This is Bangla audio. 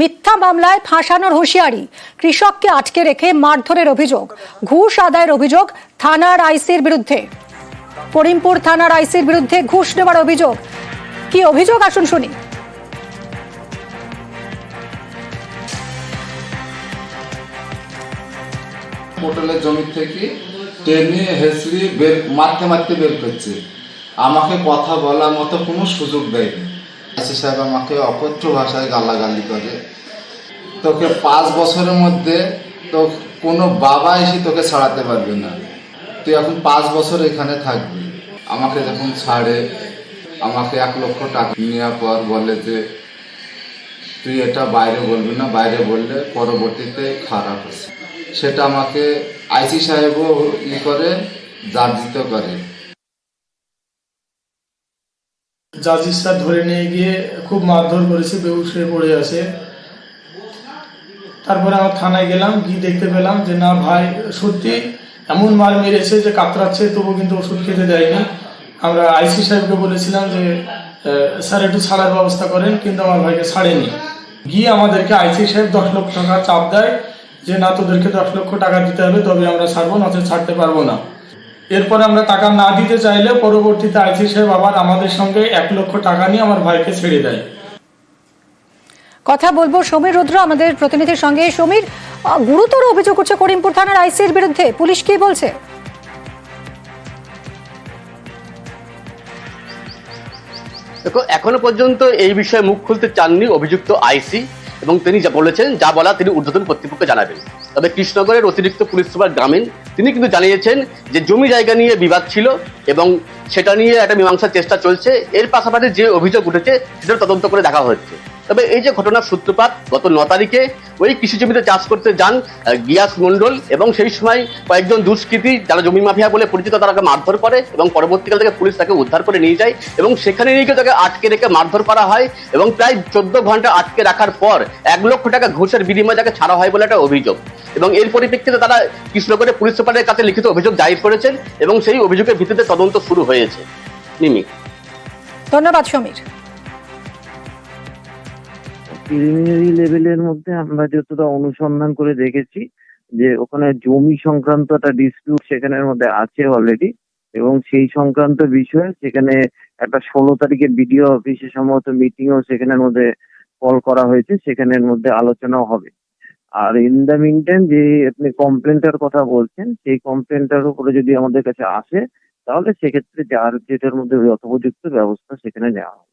মিথ্যা মামলায় ফাঁসানোর হুঁশিয়ারি। কৃষককে আটকে রেখে মারধরের অভিযোগ। ঘুষ আদায়ের অভিযোগ থানার আইসির বিরুদ্ধে। করিমপুর থানার আইসির বিরুদ্ধে ঘুষ নেওয়ার অভিযোগ। কি অভিযোগ? আসুন শুনি। হোটেলের জমি থেকে টেনে হেসড়ি বের মারতে মারতে বের করছে। আমাকে কথা বলার মতো কোনো সুযোগ দেয়নি। আচ্ছা সাহেব আমাকে অকথ্য ভাষায় গালাগালি করে। তোকে পাঁচ বছরের মধ্যে তো কোনো বাবা এসে তোকে ছাড়াতে পারবে না। তুই এখন পাঁচ বছর এখানে থাকবি। আমাকে যখন ছাড়ে, আমাকে এক লক্ষ টাকা নেওয়ার পর বলে যে, তুই এটা বাইরে বলবি না, বাইরে বললে পরবর্তীতে খারাপ হচ্ছে। সেটা আমাকে আইসি সাহেবও ই করে জার্জিত করে। জাজিসটা ধরে নিয়ে গিয়ে খুব মারধর করেছে হয়ে পড়ে আছে। তারপরে আমার থানায় গেলাম, গিয়ে দেখতে পেলাম যে, না ভাই, সত্যি এমন মার মেরেছে যে কাতরাচ্ছে তবু কিন্তু ওষুধ খেতে দেয়নি। আমরা আইসি সাহেবকে বলেছিলাম যে স্যার একটু ছাড়ার ব্যবস্থা করেন, কিন্তু আমার ভাইকে ছাড়েনি। গিয়ে আমাদেরকে আইসি সাহেব দশ লক্ষ টাকা চাপ দেয় যে, না, তোদেরকে দশ লক্ষ টাকা দিতে হবে, তবে আমরা ছাড়বো, নচেত ছাড়তে পারব না। এরপর আমরা টাকা না দিতে চাইলে পরবর্তীতে আইসি সাহেব আবার আমাদের সঙ্গে এক লক্ষ টাকা নিয়ে আমার ভাইকে ছেড়ে দেয়। কথা বলব সমীর রুদ্র আমাদের প্রতিনিধির সঙ্গে। সমীর গুরুতর অভিযোগ উঠছে করিমপুর থানার আইসির বিরুদ্ধে। পুলিশ কি বলছে? দেখো এখনও পর্যন্ত এই বিষয়ে মুখ খুলতে চাননি অভিযুক্ত আইসি এবং তিনি যা বলেছেন যা বলা তিনি ঊর্ধ্বতন কর্তৃপক্ষকে জানাবেন। তবে কৃষ্ণনগরের অতিরিক্ত পুলিশ সুপার গ্রামীণ, তিনি কিন্তু জানিয়েছেন যে জমি জায়গা নিয়ে বিবাদ ছিল এবং সেটা নিয়ে একটা মীমাংসার চেষ্টা চলছে। এর পাশাপাশি যে অভিযোগ উঠেছে সেটা তদন্ত করে দেখা হচ্ছে। তবে এই যে ঘটনার সূত্রপাত, গত ন তারিখে ওই কৃষি জমিতে চাষ করতে যান গিয়াস মণ্ডল এবং সেই সময় কয়েকজন দুষ্কৃতী যারা জমি মাফিয়া বলে পরিচিত তারাকে মারধর করে এবং পরবর্তীকাল থেকে পুলিশ তাকে উদ্ধার করে নিয়ে যায় এবং সেখানে নিয়ে তাকে আটকে রেখে মারধর করা হয় এবং প্রায় চোদ্দ ঘণ্টা আটকে রাখার পর এক লক্ষ টাকা ঘুষের বিনিময়ে তাকে ছাড়া হয় বলে একটা অভিযোগ। এবং এর পরিপ্রেক্ষিতে তারা কৃষ্ণগড়ের পুলিশ সুপারের কাছে লিখিত অভিযোগ দায়ের করেছেন এবং সেই অভিযোগের ভিত্তিতে তদন্ত শুরু হয়েছে। নিমি। ধন্যবাদ সমীর। প্রিলিমিনারি লেভেলের মধ্যে আমরা যতটা অনুসন্ধান করে দেখেছি যে ওখানে জমি সংক্রান্ত একটা ডিসপিউট সেখানের মধ্যে আছে অলরেডি এবং সেই সংক্রান্ত বিষয়ে সেখানে একটা ষোলো তারিখে বিডিও অফিসে সম্ভবত মিটিংও সেখানের মধ্যে কল করা হয়েছে সেখানের মধ্যে আলোচনাও হবে। আর ইন দ্য মিন টাইম যে আপনি কমপ্লেনটার কথা বলছেন, সেই কমপ্লেনটার উপরে যদি আমাদের কাছে আসে, তাহলে সেক্ষেত্রে যার যেটার মধ্যে যথোপযুক্ত ব্যবস্থা সেখানে নেওয়া হবে।